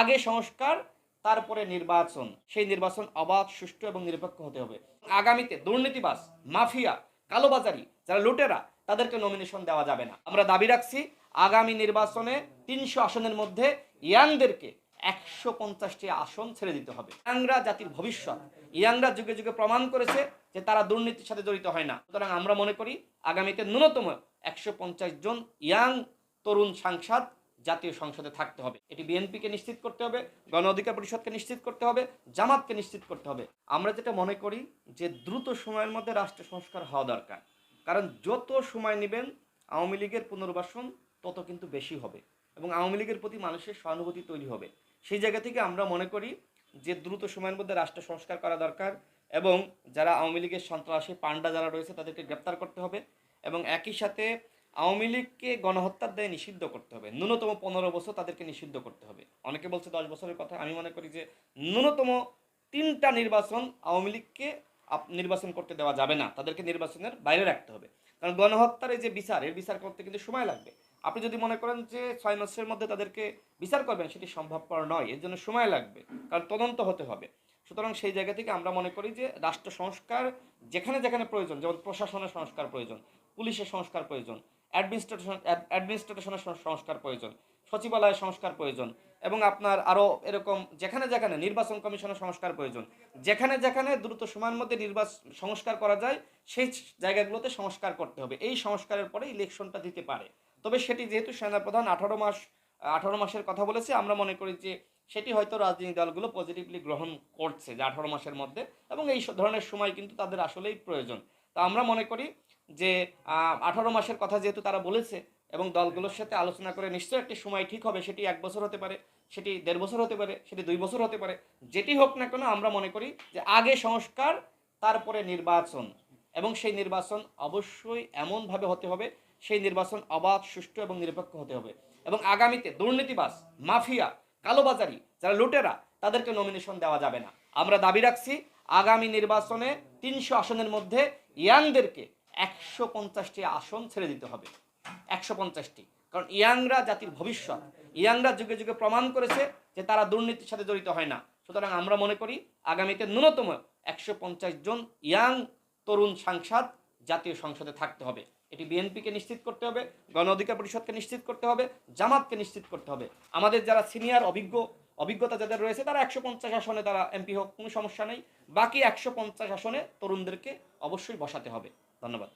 আগে সংস্কার, তারপরে নির্বাচন। সেই নির্বাচন অবাধ, সুষ্ঠু এবং নিরপেক্ষ হতে হবে। আগামীতে দুর্নীতিবাজ, মাফিয়া, কালোবাজারি যারা লুটেরা, তাদেরকে নমিনেশন দেওয়া যাবে না। আমরা দাবি রাখছি, আগামী নির্বাচনে তিনশো আসনের মধ্যে ইয়াংদেরকে একশো পঞ্চাশটি আসন ছেড়ে দিতে হবে। ইয়াংরা জাতির ভবিষ্যৎ। ইয়াংরা যুগে যুগে প্রমাণ করেছে যে তারা দুর্নীতির সাথে জড়িত হয় না। সুতরাং আমরা মনে করি, আগামীতে ন্যূনতম একশো পঞ্চাশ জন ইয়াং তরুণ সাংসদ জাতীয় সংসদে থাকতে হবে। এটি বিএনপিকে নিশ্চিত করতে হবে, গণ অধিকার পরিষদকে নিশ্চিত করতে হবে, জামাতকে নিশ্চিত করতে হবে। আমরা যেটা মনে করি যে দ্রুত সময়ের মধ্যে রাষ্ট্র সংস্কার হওয়া দরকার। কারণ যত সময় নেবেন, আওয়ামী লীগের পুনর্বাসন তত কিন্তু বেশি হবে এবং আওয়ামী লীগের প্রতি মানুষের সহানুভূতি তৈরি হবে। সেই জায়গা থেকে আমরা মনে করি যে দ্রুত সময়ের মধ্যে রাষ্ট্র সংস্কার করা দরকার এবং যারা আওয়ামী লীগের সন্ত্রাসী পাণ্ডা যারা রয়েছে তাদেরকে গ্রেপ্তার করতে হবে এবং একই সাথে আওয়ামী লীগকে গণহত্যার দায়ে নিষিদ্ধ করতে হবে। ন্যূনতম পনেরো বছর তাদেরকে নিষিদ্ধ করতে হবে। অনেকে বলছে দশ বছরের কথা, আমি মনে করি যে ন্যূনতম তিনটা নির্বাচন আওয়ামী লীগকে নির্বাচন করতে দেওয়া যাবে না। তাদেরকে নির্বাচনের বাইরে রাখতে হবে। কারণ গণহত্যার এই যে বিচার, এর বিচার করতে কিন্তু সময় লাগবে। আপনি যদি মনে করেন যে ছয় মাসের মধ্যে তাদেরকে বিচার করবেন, সেটি সম্ভবপর নয়। এর জন্য সময় লাগবে, কারণ তদন্ত হতে হবে। সুতরাং সেই জায়গা থেকে আমরা মনে করি যে রাষ্ট্র সংস্কার যেখানে যেখানে প্রয়োজন, যেমন প্রশাসনের সংস্কার প্রয়োজন, পুলিশের সংস্কার প্রয়োজন অ্যাডমিনিস্ট্রেশন অ্যাডমিনিস্ট্রেশনের সংস্কার প্রয়োজন, সচিবালয়ের সংস্কার প্রয়োজন এবং আপনার আরও এরকম যেখানে যেখানে নির্বাচন কমিশনের সংস্কার প্রয়োজন। যেখানে যেখানে দ্রুত সময়ের মধ্যে নির্বাচন সংস্কার করা যায়, সেই জায়গাগুলোতে সংস্কার করতে হবে। এই সংস্কারের পরে ইলেকশনটা দিতে পারে। তবে সেটি যেহেতু সেনাপ্রধান আঠারো মাস, আঠারো মাসের কথা বলেছে, আমরা মনে করি যে সেটি হয়তো রাজনৈতিক দলগুলো পজিটিভলি গ্রহণ করছে যে আঠারো মাসের মধ্যে এবং এই ধরনের সময় কিন্তু তাদের আসলেই প্রয়োজন। তা আমরা মনে করি যে আঠারো মাসের কথা যেহেতু তারা বলেছে এবং দলগুলোর সাথে আলোচনা করে নিশ্চয়ই একটি সময় ঠিক হবে, সেটি এক বছর হতে পারে, সেটি দেড় বছর হতে পারে, সেটি দুই বছর হতে পারে, যেটি হোক না কেন আমরা মনে করি যে আগে সংস্কার, তারপরে নির্বাচন এবং সেই নির্বাচন অবশ্যই এমনভাবে হতে হবে, সেই নির্বাচন অবাধ, সুষ্ঠু এবং নিরপেক্ষ হতে হবে এবং আগামীতে দুর্নীতিবাস মাফিয়া, কালোবাজারি যারা লুটেরা, তাদেরকে নমিনেশন দেওয়া যাবে না। আমরা দাবি রাখছি, আগামী নির্বাচনে তিনশো আসনের মধ্যে ইয়াংদেরকে একশো পঞ্চাশটি আসন ছেড়ে দিতে হবে। একশো পঞ্চাশটি। কারণ ইয়াংরা জাতির ভবিষ্যৎ। ইয়াংরা যুগে যুগে প্রমাণ করেছে যে তারা দুর্নীতির সাথে জড়িত হয় না। সুতরাং আমরা মনে করি, আগামীতে ন্যূনতম একশো পঞ্চাশ জন ইয়াং তরুণ সাংসদ জাতীয় সংসদে থাকতে হবে। এটি বিএনপিকে নিশ্চিত করতে হবে, গণ অধিকার পরিষদকে নিশ্চিত করতে হবে, জামাতকে নিশ্চিত করতে হবে। আমাদের যারা সিনিয়র, অভিজ্ঞ, অভিজ্ঞতা যাদের রয়েছে, তারা একশো পঞ্চাশ আসনে তারা এমপি হোক, কোনো সমস্যা নেই। বাকি একশো পঞ্চাশ আসনে তরুণদেরকে অবশ্যই বসাতে হবে। ধন্যবাদ